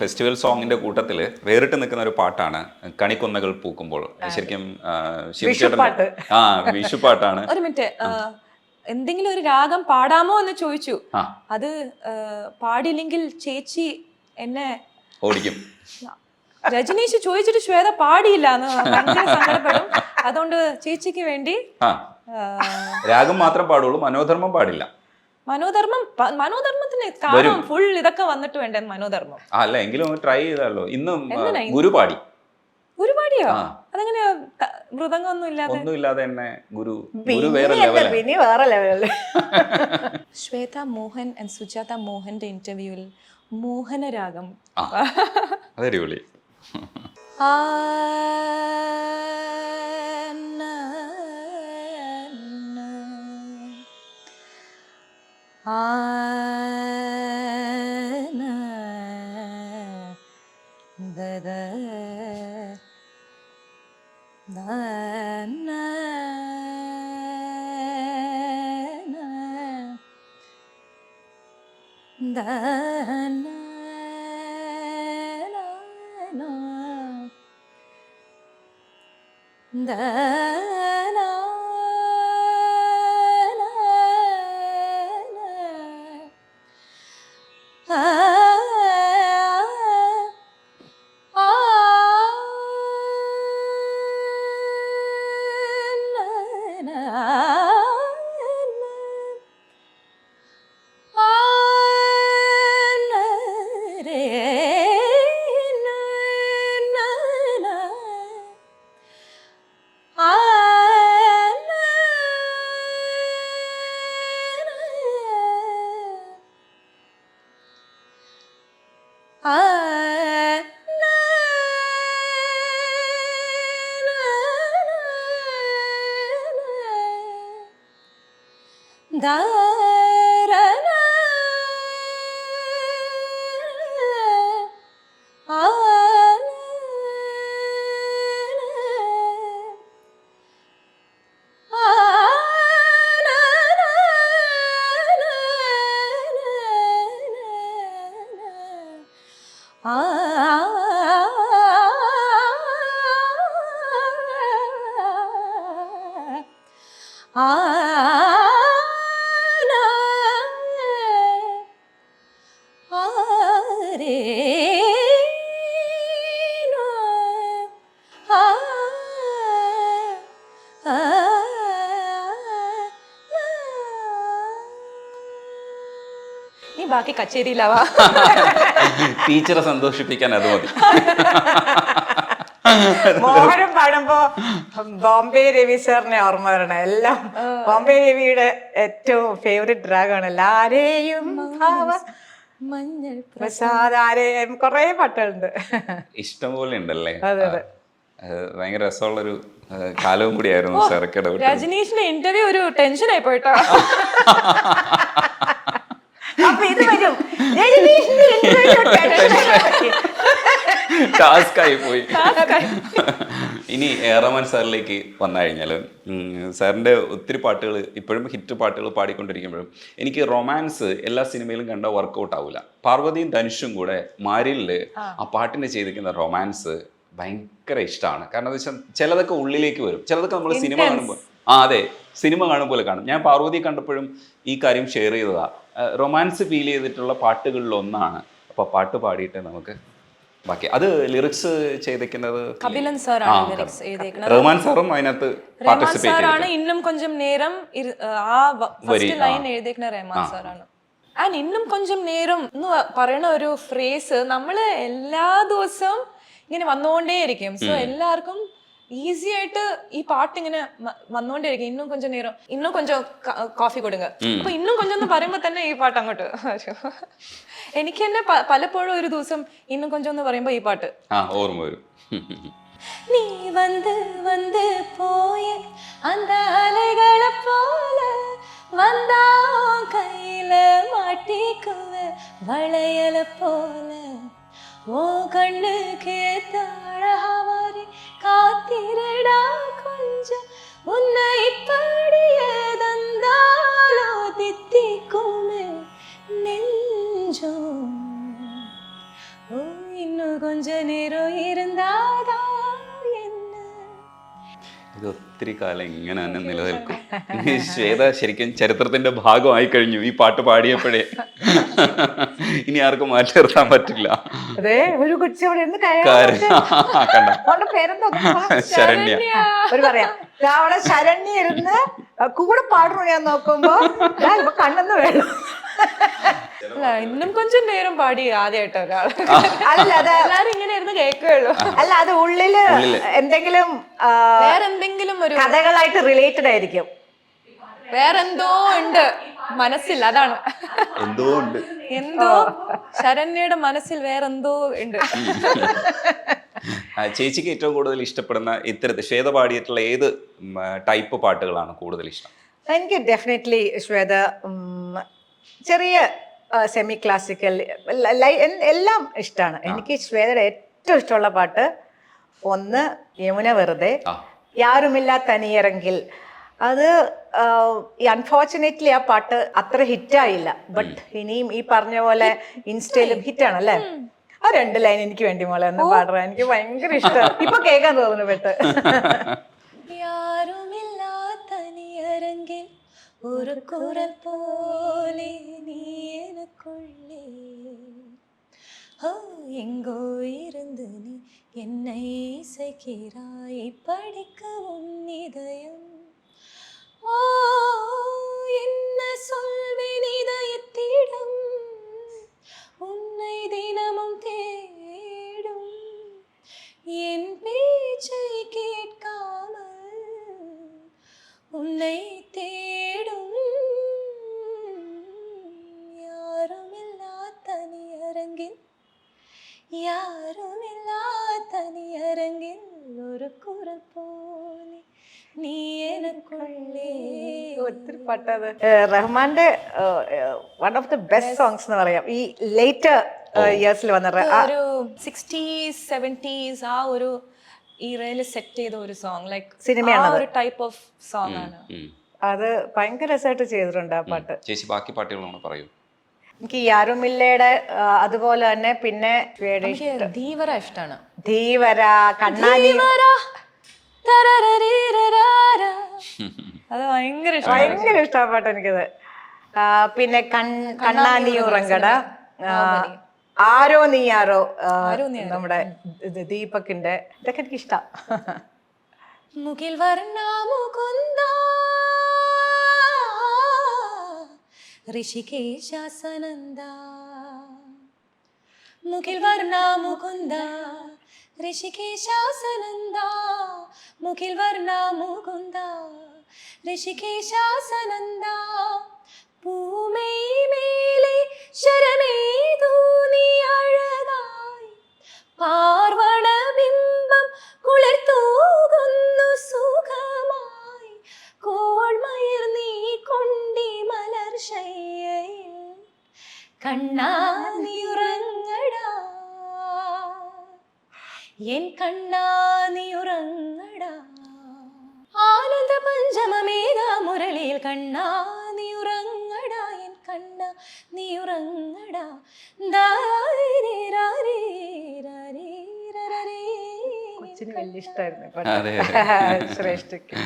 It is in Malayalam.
ഫെസ്റ്റിവൽ സോങ്ങിന്റെ കൂട്ടത്തിൽ വേറിട്ട് നിൽക്കുന്ന ഒരു പാട്ടാണ് കണിക്കൊന്നകൾ പൂക്കുമ്പോൾ. ശരിക്കും ശിവചേട്ടൻ ആ വിഷുപ്പാട്ടാണ് ഒരു മിനിറ്റ് എന്തെങ്കിലും ഒരു രാഗം പാടാമോ എന്ന് ചോദിച്ചു. അത് പാടില്ലെങ്കിൽ ചേച്ചി എന്നെ ഓടിക്കും. രജനീഷ് ചോദിച്ചിട്ട് ശ്വേത പാടിയില്ല എന്ന് സങ്കടപ്പെടും. അതുകൊണ്ട് ചേച്ചിക്ക് വേണ്ടി രാഗം മാത്രം പാടുള്ളൂ മനോധർമ്മം പാടില്ല. മനോധർമ്മം മനോധർമ്മത്തിന് കാരണം ഫുൾ ഇതൊക്കെ വന്നിട്ട് വേണ്ടേ മനോധർമ്മം. ആ അല്ല എങ്കിലും ട്രൈ ചെയ്താലോ? ഇന്നും ഗുരുപാടി. ഗുരുപാടിയോ. അതെങ്ങനെയാ ത- ഇല്ലാതെ? തന്നെ ഗുരു ഗുരു വേറെ ലെവലാണ് വേറെ ലെവലല്ലേ ശ്വേത മോഹൻ ആൻഡ് സുജാത മോഹന്റെ ഇന്റർവ്യൂവിൽ മോഹനരാഗം. ആ അതടിപൊളി ആ നീ ബാക്കി കച്ചേരിയിലാവാ. ടീച്ചറെ സന്തോഷിപ്പിക്കാൻ അത് മതി. മോഹനം പാടുമ്പോ ബോംബെ രവി സാറിനെ ഓർമ്മ വരണം. എല്ലാം ബോംബെ രവിയുടെ ഏറ്റവും ഫേവറേറ്റ് ഡ്രാഗാണ് എല്ലാരെയും മഞ്ഞൾ പ്രസാദ് ആരെയും കുറെ പാട്ടുണ്ട് ഇഷ്ടം പോലെ ഉണ്ടല്ലേ? അതെ, അതെ. ഭയങ്കര രസമുള്ളൊരു കാലവും കൂടിയായിരുന്നു ഇടപെട്ടത്. രജനീഷിന്റെ ഇന്റർവ്യൂ ഒരു ടെൻഷൻ ആയി പോയിട്ടോ. അപ്പൊ ഇത് വരും. ടാസ്ക് ആയി പോയി ഇനി ഏറമാൻ സാറിലേക്ക് വന്നു കഴിഞ്ഞാൽ സാറിന്റെ ഒത്തിരി പാട്ടുകൾ ഇപ്പോഴും ഹിറ്റ് പാട്ടുകൾ പാടിക്കൊണ്ടിരിക്കുമ്പോഴും എനിക്ക് റൊമാൻസ് എല്ലാ സിനിമയിലും കണ്ട വർക്കൗട്ട് ആവില്ല പാർവതിയും ധനുഷും കൂടെ മാരിലിൽ ആ. പാട്ടിനെ ചെയ്തിരിക്കുന്ന റൊമാൻസ് ഭയങ്കര ഇഷ്ടമാണ് കാരണം എന്താ വെച്ചാൽ ചിലതൊക്കെ ഉള്ളിലേക്ക് വരും. ചിലതൊക്കെ നമ്മൾ സിനിമ കാണുമ്പോൾ ആ അതെ. സിനിമ കാണുമ്പോൾ കാണും. ഞാൻ പാർവതി കണ്ടപ്പോഴും ഈ കാര്യം ഷെയർ ചെയ്തതാണ് റൊമാൻസ് ഫീൽ ചെയ്തിട്ടുള്ള പാട്ടുകളിൽ ഒന്നാണ്. അപ്പോൾ പാട്ട് പാടിയിട്ട് നമുക്ക് ബാക്കി. അത് ലിറിക്സ് ചെയ്തിരിക്കുന്നത് കപിലൻ സാറാണ് ലിറിക്സ് റഹ്മാൻ സാറും അതിനകത്ത് പാർട്ടിസിപ്പേറ്റ് സാറാണ് ഇന്നും കൊഞ്ചം നേരം ആ ഫസ്റ്റ് ലൈൻ എഴുതിയിരിക്കുന്ന റഹ്മാൻ സാറാണ് ആൻഡ് ഇന്നും കൊഞ്ചം നേരം എന്ന് പറയുന്ന ഒരു ഫ്രേസ് നമ്മൾ എല്ലാ ദിവസവും ഇങ്ങനെ വന്നുകൊണ്ടേയിരിക്കും സോ എല്ലാവർക്കും ഈസി ആയിട്ട് ഈ പാട്ട് ഇങ്ങനെ മ- വന്നുകൊണ്ടേയിരിക്കും ഇന്നും കൊഞ്ചം നേരം ഇന്നും കൊഞ്ചം കോഫി കൊടുങ്ക അപ്പൊ ഇന്നും കൊഞ്ചം എന്ന് പറയുമ്പോ തന്നെ ഈ പാട്ട് അങ്ങോട്ട് വരും. എനിക്ക് തന്നെ പ- പലപ്പോഴും ഒരു ദിവസം ഇന്നും കൊഞ്ചം എന്ന് പറയുമ്പോ ഈ പാട്ട് ആ ഓർമ്മ വരും நீ வந்து வந்து போய அந்த அலைகளை போல வந்தா உன் கையில மாட்டிக்குவ வளையல போல ஓ கண்ணுக்கே தாழாவாரி காத்திரடா கொஞ்சம் உன்னை இப்படியே தந்தாலோ தித்திக்குமே நெஞ்சம் ஓ இன்னும் கொஞ்ச நேரம் இருந்தாதா என்ன ഇത് ഒത്തിരി കാലം ഇങ്ങനെ തന്നെ നിലനിൽക്കും ഈ ശ്വേത ശരിക്കും ചരിത്രത്തിന്റെ ഭാഗമായി കഴിഞ്ഞു ഈ പാട്ട് പാടിയപ്പോഴേ ഇനി ആർക്കും മാറ്റി നിർത്താൻ പറ്റില്ല. അതെ ഒരു കൊച്ചു അവിടെ ഇരുന്ന് കണ്ട? ശരണ്യ. ഒരു പറയാം. അവിടെ ശരണ്യ ഇരുന്ന് കൂടെ പാടണു ഞാൻ നോക്കുമ്പോ ഇപ്പൊ കണ്ണെന്ന് വേണം. ഇന്നും കൊഞ്ചം നേരം പാടി ആദ്യമായിട്ട് ഒരാൾ അല്ല അത് എല്ലാരും ഇങ്ങനെ ഇരുന്ന് കേൾക്കുകയുള്ളൂ അല്ല അത് ഉള്ളിൽ എന്തെങ്കിലും വേറെന്തെങ്കിലും ഒരു കഥകളായിട്ട് റിലേറ്റഡ് ആയിരിക്കും. വേറെന്തോ ഉണ്ട്. മനസ്സിൽ അതാണ്. എന്തോ ഉണ്ട്. എന്തോ? ശരണ്യയുടെ മനസ്സിൽ വേറെന്തോ ഉണ്ട്. ചേച്ചിക്ക് ഏറ്റവും കൂടുതൽ ഇഷ്ടപ്പെടുന്ന ഇത്തരത്തിൽ ശ്വേത പാടിയിട്ടുള്ള ഏത് ടൈപ്പ് പാട്ടുകളാണ് കൂടുതൽ ഇഷ്ടം? എനിക്ക് ഡെഫിനറ്റ്ലി ശ്വേത ചെറിയ സെമി ക്ലാസിക്കൽ എല്ലാം ഇഷ്ടമാണ് എനിക്ക് ശ്വേതയുടെ ഏറ്റവും ഇഷ്ടമുള്ള പാട്ട് ഒന്ന് യമുന വെറുതെ. യാരുമില്ല തനിയിറങ്കിൽ അത് അൺഫോർച്ചുനേറ്റ്ലി ആ പാട്ട് അത്ര ഹിറ്റായില്ല ബട്ട് ഇനിയും ഈ പറഞ്ഞ പോലെ ഇൻസ്റ്റയിലും ഹിറ്റാണ് അല്ലേ ആ രണ്ട് ലൈൻ എനിക്ക് വേണ്ടി മോളെ ഒന്ന് പാടുക എനിക്ക് ഭയങ്കര ഇഷ്ടം ഇപ്പൊ കേൾക്കാൻ തോന്നുന്നു പെട്ട് யாருமில்லாத தனியரங்கில் ஒரு குரல் போலே நீ எனக்குள்ளே ஓ எங்கோ இருந்து நீ என்னை இசைக்கிறாய் படிக்க உன் இதயம் ஓ என்ன சொல்வேன் இதயத்தில் ഒത്തിരി പാട്ടത് റഹ്മാന്റെ one of the best songs എന്ന് പറയാം. ഈ ലേറ്റർ ഇയേഴ്സിൽ വന്ന ഒരു സിക്സ്റ്റീസ് സെവന്റീസ് ആ ഒരു ഈറയിൽ സെറ്റ് ചെയ്ത ഒരു സോങ് ലൈക് സിനിമയാണ് ഒരു ടൈപ്പ് ഓഫ് സോങ് ആണ്. അത് ഭയങ്കര രസമായിട്ട് ചെയ്തിട്ടുണ്ട് ആ പാട്ട്. ചേച്ചി ബാക്കി പാട്ടുകൾ പറയൂ. എനിക്ക് ഈ യാരുമില്ലയുടെ അതുപോലെ തന്നെ പിന്നെ ധീവര ഇഷ്ടമാണ് ധീവര കണ്ണാടി. അത് ഭയങ്കര ഇഷ്ടം ഭയങ്കര ഇഷ്ടപ്പെട്ട പാട്ട് എനിക്കത് പിന്നെ കണ്ണാനി ഉറങ്കട. ആരോ നീ ആരോ നമ്മുടെ ദീപക്കിന്റെ. ഇതൊക്കെ എനിക്ക് ഇഷ്ടം മുഖിൽ വർണ മുകുന്ദ ഋഷികേശാസനന്ദ മുകിൽ വർണ മുകുന്ദ ഋഷികേശാസനന്ദ മുകിൽ വർണ മുകുന്ദ ഋഷികേശാസനന്ദ പൂമൈ മേലെ ശരമേതു അഴകായി. പാർവണബിംബം കുളിർത്തൂകുന്നു സുഖമായി. കോൾമയർ നീ കൊണ്ടി മലർ ശയ്യയിൽ കണ്ണാ എൻ കണ്ണാ നീ ഉറങ്ങടാ പഞ്ചമമേഘ കണ്ണ നീ ഉറങ്ങടാ എൻ കണ്ണ നീ ഉറങ്ങടാ. കൊച്ചിന് വലിയ ഇഷ്ടമായിരുന്നു ശ്രേഷ്ഠയ്ക്ക്.